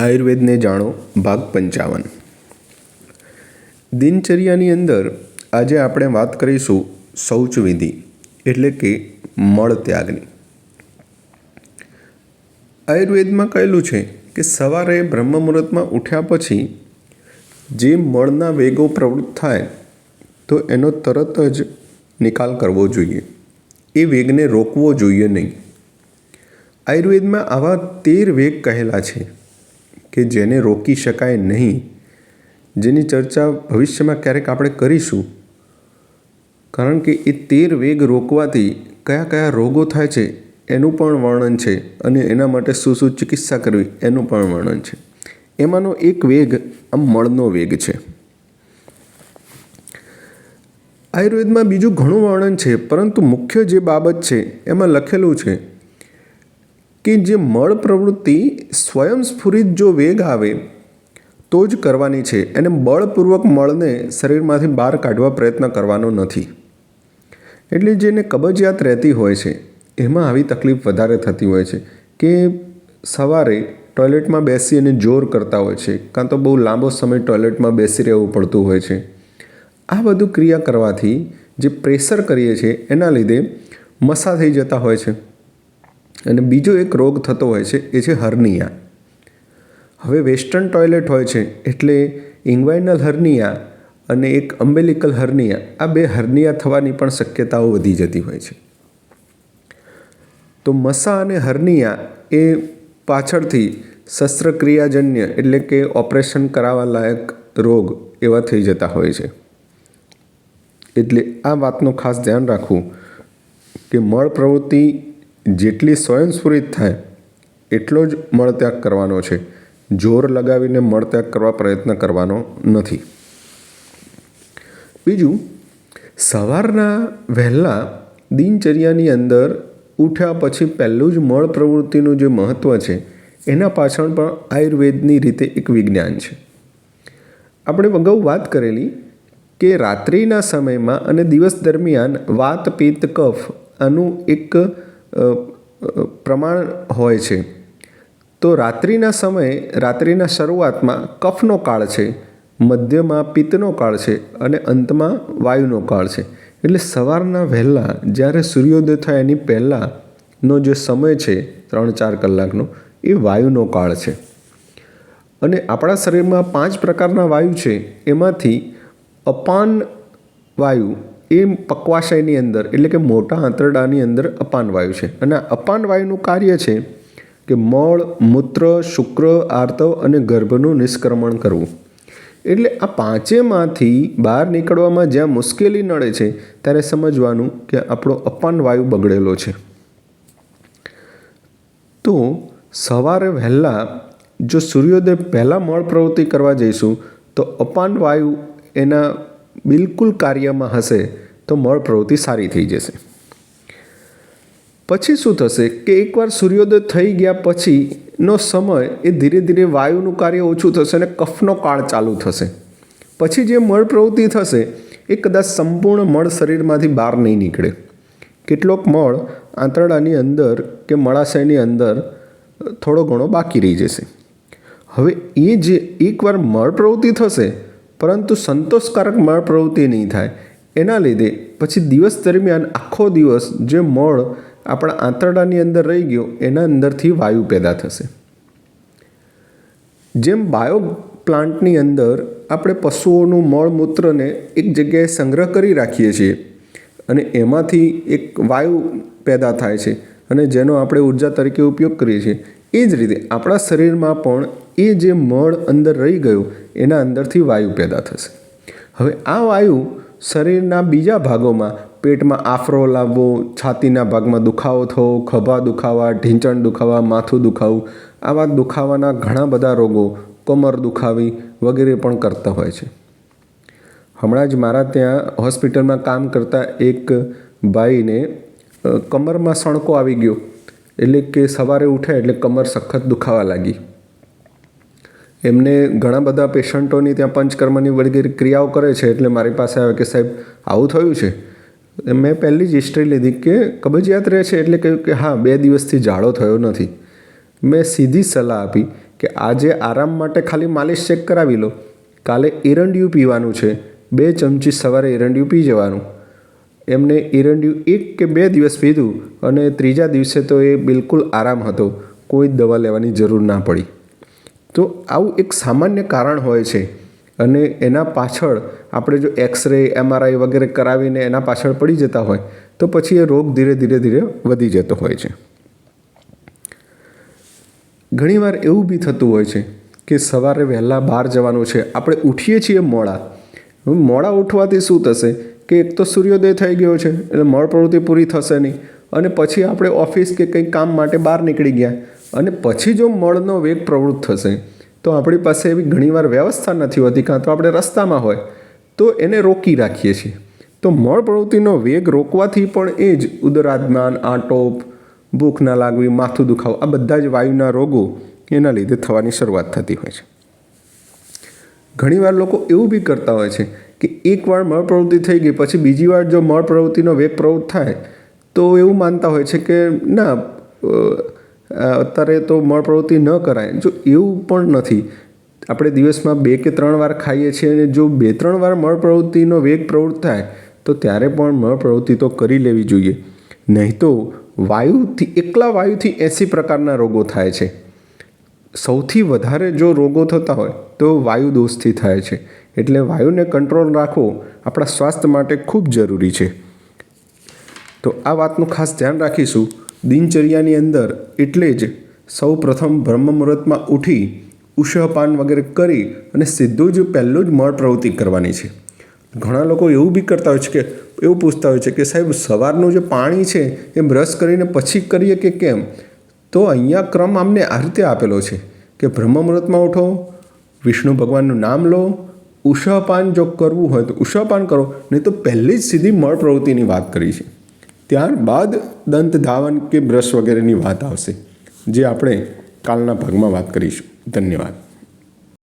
આયુર્વેદને જાણો, ભાગ પંચાવન. દિનચર્યાની અંદર આજે આપણે વાત કરીશું શૌચ વિધિ એટલે કે મળ ત્યાગની. આયુર્વેદમાં કહેલું છે કે સવારે બ્રહ્મ મુહૂર્તમાં ઉઠ્યા પછી જે મળના વેગો પ્રવૃત્ત થાય, તો એનો તરત જ નિકાલ કરવો જોઈએ. એ વેગને રોકવો જોઈએ નહીં. આયુર્વેદમાં આવા તેર વેગ કહેલા છે. કે જેને રોકી શકાય નહીં, જેની ચર્ચા ભવિષ્યમાં ક્યારેક આપણે કરીશું? કારણ કે એ તેર વેગ રોકવાથી કયા કયા રોગો થાય છે એનું પણ વર્ણન છે અને એના માટે શું શું ચિકિત્સા કરવી એનું પણ વર્ણન છે. એમાંનો એક વેગ આમ મળનો વેગ છે. આયુર્વેદમાં બીજું ઘણું વર્ણન છે, પરંતુ મુખ્ય જે બાબત છે એમાં લખેલું છે કે જે મળ પ્રવૃત્તિ સ્વયંસ્ફુરિત જો વેગ આવે, તો જ કરવાની છે. એને બળપૂર્વક મળને શરીરમાંથી બહાર કાઢવા પ્રયત્ન કરવાનો નથી. એટલે જેને કબજિયાત રહેતી હોય છે, એમાં આવી તકલીફ વધારે થતી હોય છે કે સવારે ટોયલેટમાં બેસી અને જોર કરતા હોય છે, કાં તો બહુ લાંબો સમય ટોયલેટમાં બેસી રહેવું પડતું હોય છે. આ બધું ક્રિયા કરવાથી જે પ્રેશર કરીએ છીએ, એના લીધે મસા થઈ જતા હોય છે. અને બીજો એક રોગ થતો હોય છે, એ છે હર્નિયા. હવે વેસ્ટર્ન ટોયલેટ હોય છે, એટલે ઇન્વાઇનલ હર્નિયા અને એક અમ્બેલિકલ હર્નિયા, આ બે હર્નિયા થવાની પણ શક્યતાઓ વધી જતી હોય છે. તો મસા અને હર્નિયા એ પાછળથી શસ્ત્રક્રિયાજન્ય એટલે કે ઓપરેશન કરાવવા લાયક રોગ એવા થઈ જતા હોય છે. એટલે આ વાતનું ખાસ ધ્યાન રાખવું કે મળ પ્રવૃત્તિ જેટલી સ્વયંસ્ફુરિત થાય, એટલો જ મળત્યાગ કરવાનો છે. જોર લગાવીને મળત્યાગ કરવા પ્રયત્ન કરવાનો નથી. બીજું, સવારના વહેલા દિનચર્યાની અંદર ઉઠ્યા પછી પહેલું જ મળ પ્રવૃત્તિનું જે મહત્ત્વ છે, એના પાછળ પણ આયુર્વેદની રીતે એક વિજ્ઞાન છે. આપણે અગાઉ વાત કરેલી કે રાત્રિના સમયમાં અને દિવસ દરમિયાન વાત પિત્ત કફ આનું એક પ્રમાણ હોય છે. તો રાત્રિના સમયે, રાત્રિના શરૂઆતમાં કફનો કાળ છે, મધ્યમાં પિત્તનો કાળ છે અને અંતમાં વાયુનો કાળ છે. એટલે સવારના વહેલા જ્યારે સૂર્યોદય થાય એની પહેલાંનો જે સમય છે ત્રણ ચાર કલાકનો, એ વાયુનો કાળ છે. અને આપણા શરીરમાં પાંચ પ્રકારના વાયુ છે. એમાંથી અપાન વાયુ એ પક્વાશયની અંદર, એટલે કે મોટા આંતરડાની અંદર અપાન વાયુ છે. અને આ અપાન વાયુનું કાર્ય છે કે મળ, મૂત્ર, શુક્ર, આર્તવ અને ગર્ભનું નિષ્ક્રમણ કરવું. એટલે આ પાંચેમાંથી બહાર નીકળવામાં જ્યાં મુશ્કેલી નડે છે, ત્યારે સમજવાનું કે આપણો અપાન વાયુ બગડેલો છે. તો સવારે વહેલા જો સૂર્યોદય પહેલાં મળ પ્રવૃત્તિ કરવા જઈશું, તો અપાન વાયુ એના બિલકુલ કાર્યમાં હશે, તો મળ પ્રવૃત્તિ સારી થઈ જશે. પછી શું થશે કે એકવાર સૂર્યોદય થઈ ગયા પછીનો સમય એ ધીરે ધીરે વાયુનું કાર્ય ઓછું થશે અને કફનો કાળ ચાલુ થશે. પછી જે મળ પ્રવૃત્તિ થશે, એ કદાચ સંપૂર્ણ મળ શરીરમાંથી બહાર નહીં નીકળે. કેટલોક મળ આંતરડાની અંદર કે મળાશયની અંદર થોડો ઘણો બાકી રહી જશે. હવે એ જે એકવાર મળ પ્રવૃત્તિ થશે પરંતુ સંતોષકારક મળ પ્રવૃત્તિ નહીં થાય. એના લીધે પછી દિવસ દરમિયાન આખો દિવસ જે મળ આપણા આંતરડાની અંદર રહી ગયો, એના અંદરથી વાયુ પેદા થશે. જેમ બાયો પ્લાન્ટની અંદર આપણે પશુઓનું મળમૂત્રને એક જગ્યાએ સંગ્રહ કરી રાખીએ છીએ અને એમાંથી એક વાયુ પેદા થાય છે અને જેનો આપણે ઊર્જા તરીકે ઉપયોગ કરીએ છીએ. એ જ રીતે આપણા શરીરમાં પણ એ જે મળ અંદર રહી ગયું, એના અંદરથી વાયુ પેદા થશે. હવે આ વાયુ શરીરના બીજા ભાગોમાં, પેટમાં આફરો લાવવો, છાતીના ભાગમાં દુખાવો થવો, ખભા દુખાવા, ઢીંચણ દુખાવા, માથું દુખાવું, આવા દુખાવાના ઘણા બધા રોગો, કમર દુખાવી વગેરે પણ કરતા હોય છે. હમણાં જ મારા ત્યાં હોસ્પિટલમાં કામ કરતા એક ભાઈને કમરમાં સણકો આવી ગયો. એટલે કે સવારે ઉઠે એટલે કમર સખત દુખાવા લાગી. એમને ઘણા બધા પેશન્ટોની ત્યાં પંચકર્મની વગેરે ક્રિયાઓ કરે છે, એટલે મારી પાસે આવે કે સાહેબ, આવું થયું છે. મેં પહેલી જ હિસ્ટ્રી લીધી કે કબજિયાત રહે છે, એટલે કહ્યું કે હા, બે દિવસથી ઝાડો થયો નથી. મેં સીધી સલાહ આપી કે આજે આરામ માટે ખાલી માલિશ ચેક કરાવી લો. કાલે એરંડિયું પીવાનું છે, બે ચમચી સવારે એરંડિયું પી જવાનું. એમને એરંડિયું એક કે બે દિવસ પીધું અને ત્રીજા દિવસે તો એ બિલકુલ આરામ હતો, કોઈ દવા લેવાની જરૂર ના પડી. તો આવું એક સામાન્ય કારણ હોય છે. અને એના પાછળ આપણે જો એક્સરે એમઆરઆઈ વગેરે કરાવીને એના પાછળ પડી જતા હોય, તો પછી એ રોગ ધીરે ધીરે ધીરે વધી જતો હોય છે. ઘણીવાર એવું બી થતું હોય છે કે સવારે વહેલા બહાર જવાનું છે, આપણે ઉઠીએ છીએ મોડા. મોડા ઉઠવાથી શું થશે કે એક તો સૂર્યોદય થઈ ગયો છે, એટલે મળ પ્રવૃત્તિ પૂરી થશે નહીં. અને પછી આપણે ઓફિસ કે કંઈક કામ માટે બહાર નીકળી ગયા અને પછી જો મળનો વેગ પ્રવૃત્ત થશે, તો આપણી પાસે એવી ઘણીવાર વ્યવસ્થા નથી હોતી, કાં તો આપણે રસ્તામાં હોય, તો એને રોકી રાખીએ છીએ. તો મળ પ્રવૃત્તિનો વેગ રોકવાથી પણ એ જ ઉદરાદમાન, આંટોપ ભૂખ ના લાગવી, માથું દુખાવું, આ બધા જ વાયુના રોગો એના લીધે થવાની શરૂઆત થતી હોય છે. ઘણીવાર લોકો એવું બી કરતા હોય છે કે એકવાર મળ પ્રવૃત્તિ થઈ ગઈ, પછી બીજી વાર જો મળ પ્રવૃત્તિનો વેગ પ્રવૃત્ત થાય, તો એવું માનતા હોય છે કે ના અત્યારે તો મળ પ્રવૃત્તિ ન કરાય. જો એવું પણ નથી. આપણે દિવસમાં બે કે ત્રણ વાર ખાઈએ છીએ અને જો બે ત્રણ વાર મળ પ્રવૃત્તિનો વેગ પ્રવૃત્ત થાય, તો ત્યારે પણ મળ પ્રવૃત્તિ તો કરી લેવી જોઈએ. નહીં તો વાયુથી, એકલા વાયુથી એંસી પ્રકારના રોગો થાય છે. સૌથી વધારે જો રોગો થતા હોય, તો વાયુ દોષથી થાય છે. એટલે વાયુને કંટ્રોલ રાખવો આપણા સ્વાસ્થ્ય માટે ખૂબ જરૂરી છે. તો આ વાતનું ખાસ ધ્યાન રાખીશું. દિનચર્યાની અંદર એટલે જ સૌ પ્રથમ બ્રહ્મ મુહૂર્તમાં ઉઠી ઉષપાન વગેરે કરી અને સીધું જ પહેલું જ મળ પ્રવૃત્તિ કરવાની છે. ઘણા લોકો એવું બી કરતા હોય છે કે, એવું પૂછતા હોય છે કે, સાહેબ, સવારનું જે પાણી છે, એ બ્રશ કરીને પછી કરીએ કે કેમ? તો અહીંયા ક્રમ આમને આ રીતે આપેલો છે કે બ્રહ્મ મુહૂર્તમાં ઉઠો, વિષ્ણુ ભગવાનનું નામ લો ઉષાપાન જો કરવું હોય તો ઉષાપાન કરો. નહીં તો પહેલી જ સીધી મળ પ્રવૃત્તિની વાત કરી છે. ત્યારબાદ દંત ધાવન કે બ્રશ વગેરેની વાત આવશે, જે આપણે કાલના ભાગમાં વાત કરીશું. ધન્યવાદ.